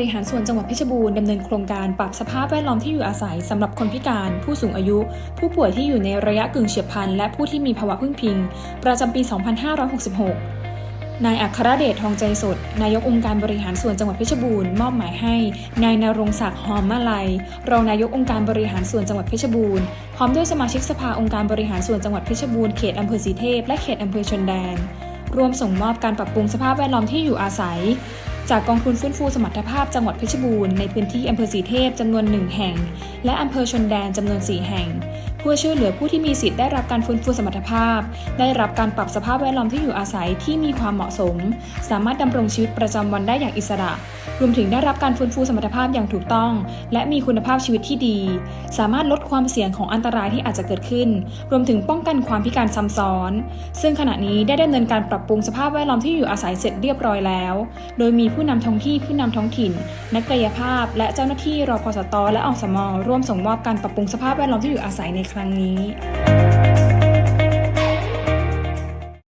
ริหารส่วนจังหวัดเพชรบูรณ์ดำเนินโครงการปรับสภาพแวดล้อมที่อยู่อาศัยสำหรับคนพิการ ผู้สูงอายุ ผู้ป่วยที่อยู่ในระยะกึ่งเฉียบพลันและผู้ที่มีภาวะพึ่งพิง ประจำปี 2566นายอัครเดชทองใจสด นายกองค์การบริหารส่วนจังหวัดเพชรบูรณ์มอบหมายให้ นายนรงศักดิ์หอมมาลัย รองนายกองค์การบริหารส่วนจังหวัดเพชรบูรณ์พร้อมด้วยสมาชิกสภาองค์การบริหารส่วนจังหวัดเพชรบูรณ์เขตอำเภอสีเทพและเขตอำเภอชนแดนร่วมส่งมอบการปรับปรุงสภาพแวดล้อมที่อยู่อาศัย จากกองทุนฟื้นฟูสมรรถภาพจังหวัดเพชรบูรณ์ในพื้นที่อำเภอสีเทพจำนวนหนึ่งแห่ง และอำเภอชนแดนจำนวน 4 แห่ง เพื่อช่วยเหลือผู้ที่มีสิทธิ์ได้รับการฟื้นฟูสมรรถภาพ ได้รับการปรับสภาพแวดล้อมที่อยู่อาศัยที่มีความเหมาะสม สามารถดำรงชีวิตประจำวันได้อย่างอิสระ รวมถึงได้รับการฟื้นฟูสมรรถภาพอย่างถูกต้อง และมีคุณภาพชีวิตที่ดี สามารถลดความเสี่ยงของอันตรายที่อาจจะเกิดขึ้น รวมถึงป้องกันความพิการซ้ำซ้อน ซึ่งขณะนี้ได้ดำเนินการปรับปรุงสภาพแวดล้อมที่อยู่อาศัยเสร็จเรียบร้อยแล้ว โดยมีผู้นำท้องที่ผู้นำท้องถิ่น นักกายภาพ และเจ้าหน้าที่รอพสตและอสมร่วมส่งมอบการปรับปรุงสภาพแวดล้อมที่อยู่อาศัยในครั้งนี้